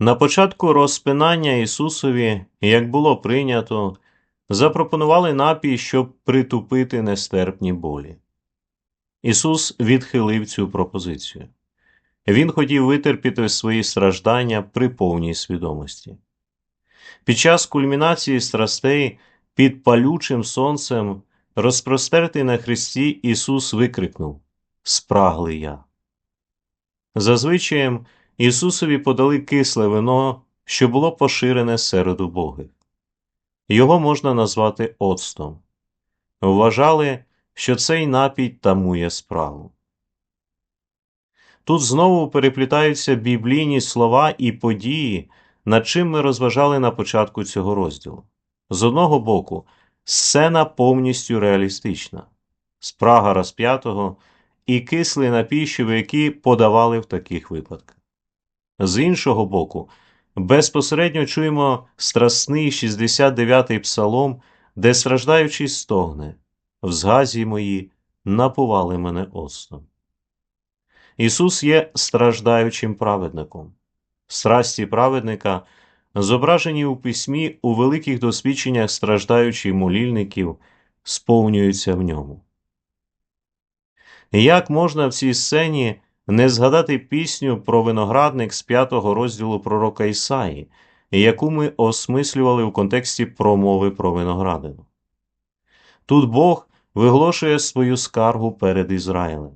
На початку розпинання Ісусові, як було прийнято, запропонували напій, щоб притупити нестерпні болі. Ісус відхилив цю пропозицію. Він хотів витерпіти свої страждання при повній свідомості. Під час кульмінації страстей під палючим сонцем, розпростертий на хресті, Ісус викрикнув Спраглий я. Зазвичаєм Ісусові подали кисле вино, що було поширене серед убогих. Його можна назвати оцтом. Вважали, що цей напій тамує справу. Тут знову переплітаються біблійні слова і події, над чим ми розважали на початку цього розділу. З одного боку, сцена повністю реалістична, спрага розп'ятого і кислий напій, які подавали в таких випадках. З іншого боку, безпосередньо чуємо страсний 69-й псалом, де страждаючий стогне, в згазі мої напували мене оцтом. Ісус є страждаючим праведником. Страсті праведника зображені у письмі у великих досвідченнях страждаючих молільників, сповнюються в ньому. Як можна в цій сцені не згадати пісню про виноградник з п'ятого розділу пророка Ісаї, яку ми осмислювали у контексті промови про виноградину? Тут Бог виголошує свою скаргу перед Ізраїлем.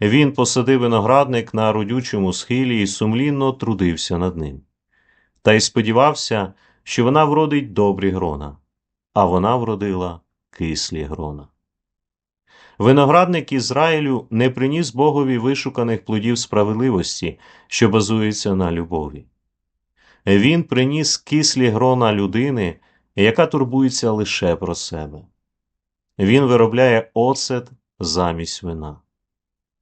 Він посадив виноградник на родючому схилі і сумлінно трудився над ним. Та й сподівався, що вона вродить добрі грона, а вона вродила кислі грона. Виноградник Ізраїлю не приніс Богові вишуканих плодів справедливості, що базується на любові. Він приніс кислі грона людини, яка турбується лише про себе. Він виробляє оцет замість вина.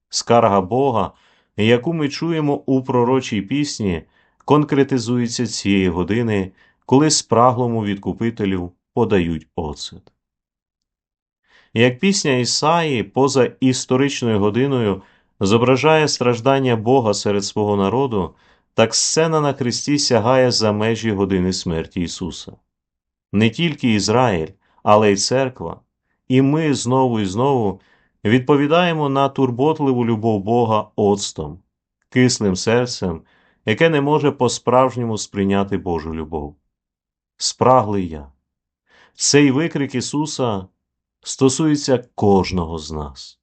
Скарга Бога, яку ми чуємо у пророчій пісні, конкретизується цієї години, коли спраглому відкупителю подають оцет. Як пісня Ісаї поза історичною годиною зображає страждання Бога серед свого народу, так сцена на Христі сягає за межі години смерті Ісуса. Не тільки Ізраїль, але й церква, і ми знову і знову відповідаємо на турботливу любов Бога оцтом, кислим серцем, яке не може по-справжньому сприйняти Божу любов. Спраглий я. Цей викрик Ісуса стосується кожного з нас.